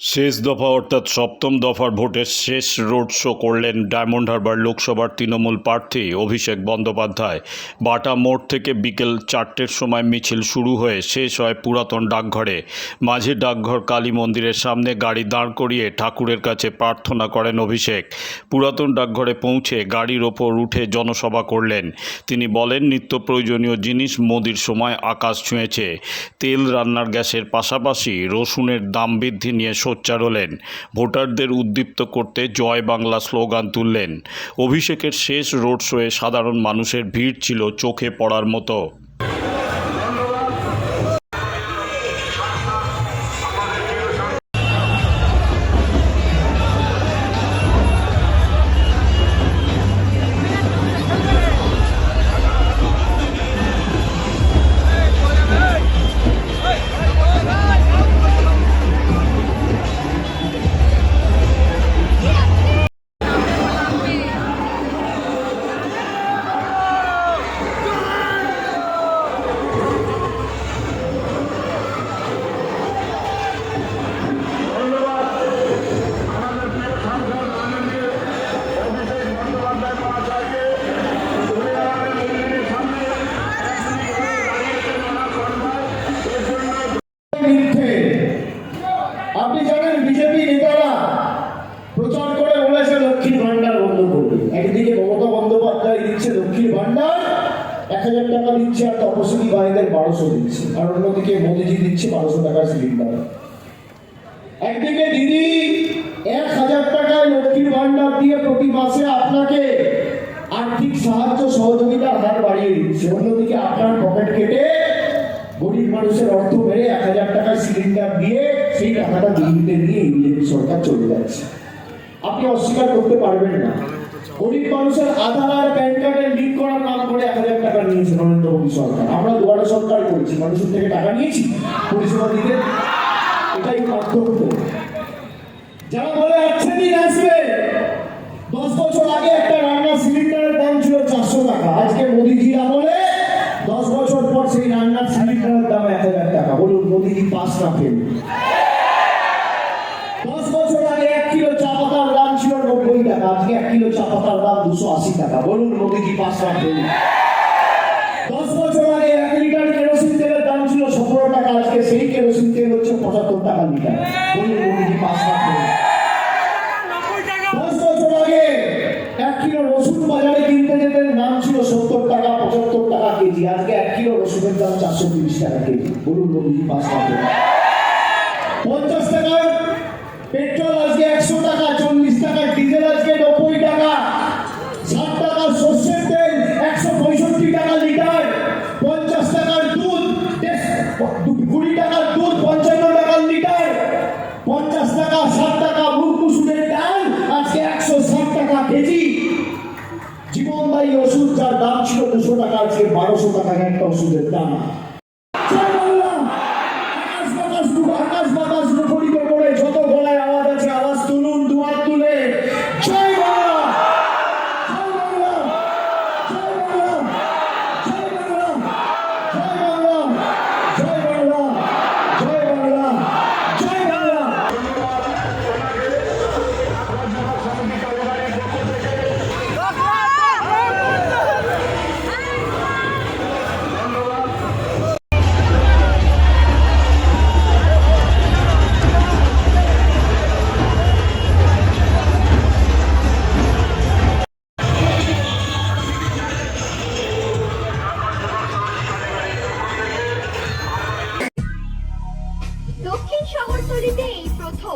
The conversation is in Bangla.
শেষ দফা অর্থাৎ সপ্তম দফার ভোটের শেষ রোড শো করলেন ডায়মন্ড হারবার লোকসভার তৃণমূল প্রার্থী অভিষেক বন্দ্যোপাধ্যায়। বাটা মোড় থেকে বিকেল চারটের সময় মিছিল শুরু হয়ে শেষ হয় পুরাতন ডাকঘরে। মাঝে ডাকঘর কালী মন্দিরের সামনে গাড়ি দাঁড় করিয়ে ঠাকুরের কাছে প্রার্থনা করেন অভিষেক। পুরাতন ডাকঘরে পৌঁছে গাড়ির ওপর উঠে জনসভা করলেন। তিনি বলেন, নিত্য প্রয়োজনীয় জিনিস মোদির সময় আকাশ ছুঁয়েছে। তেল, রান্নার গ্যাসের পাশাপাশি রসুনের দাম বৃদ্ধি নিয়ে সোচ্চার হলেন। ভোটারদের উদ্দীপ্ত করতে জয় বাংলা স্লোগান তুললেন। অভিষেকের শেষ রোড শোয়ে সাধারণ মানুষের ভিড় ছিল চোখে পড়ার মতো। এক হাজার টাকা দিচ্ছে আর তপশিলি ভাইদের বারোশো দিচ্ছে। আর অন্যদিকে মোদিজি দিচ্ছে বারোশো টাকার সিলিন্ডার। একদিকে দিদি, এক হাজার টাকায় লক্ষ্মীর ভান্ডার দিয়ে প্রতি মাসে আপনাকে আর্থিক সাহায্য সহযোগিতার হার বাড়িয়ে দিচ্ছে। অন্যদিকে আপনার পকেট কেটে গরিব মানুষের অর্থ মেরে এক হাজার টাকার সিলিন্ডার দিয়ে সেই টাকাটা দিল্লিতে নিয়ে এই সরকার চলে যাচ্ছে। আপনি অস্বীকার করতে পারবেন না। গরিব মানুষের আধার আর প্যান কার্ডের লিঙ্ক করার নাম করে এক হাজার টাকা নিয়েছে নরেন্দ্র মোদী সরকার। আমরা দুয়ারে সরকার করেছি, মানুষের থেকে টাকা নিয়েছি, পরিষেবা দিতে। এটাই পার্থক্য। যারা বলে একশো দিন আসবে, দশ বছর আগে একটা রান্নার সিলিন্ডারের দাম ছিল চারশো টাকা। আজকে মোদিজির আমলে দশ বছর পর সেই রান্নার সিলিন্ডারের দাম এক হাজার টাকা। বলুন, মোদিজি পাস না ফেল। দশ বছর টাকা আজকে এক কিলো চা পাতার দাম দুশো আশি টাকা। বলুন মোদিজি পাস না ফেল দশ বছর আগে এক লিটার কেরোসিন তেলের দাম ছিল সতেরো টাকা, আজকে সেই কেরোসিন তেল হচ্ছে পঁচাত্তর টাকা লিটার। বলুন মোদিজি পাস না ফেল দশ বছর আগে এক কিলো রসুন বাজারে কিনতে যেতেন, দাম ছিল সত্তর টাকা, পঁচাত্তর টাকা কেজি। আজকে এক কিলো রসুনের দাম চারশো তিরিশ টাকা কেজি। বলুন পাঁচ পঞ্চাশ জীবনদায়ী ওষুধ যার দাম ছিল দুশো টাকা আজকে বারোশো টাকা একটা ওষুধের দাম।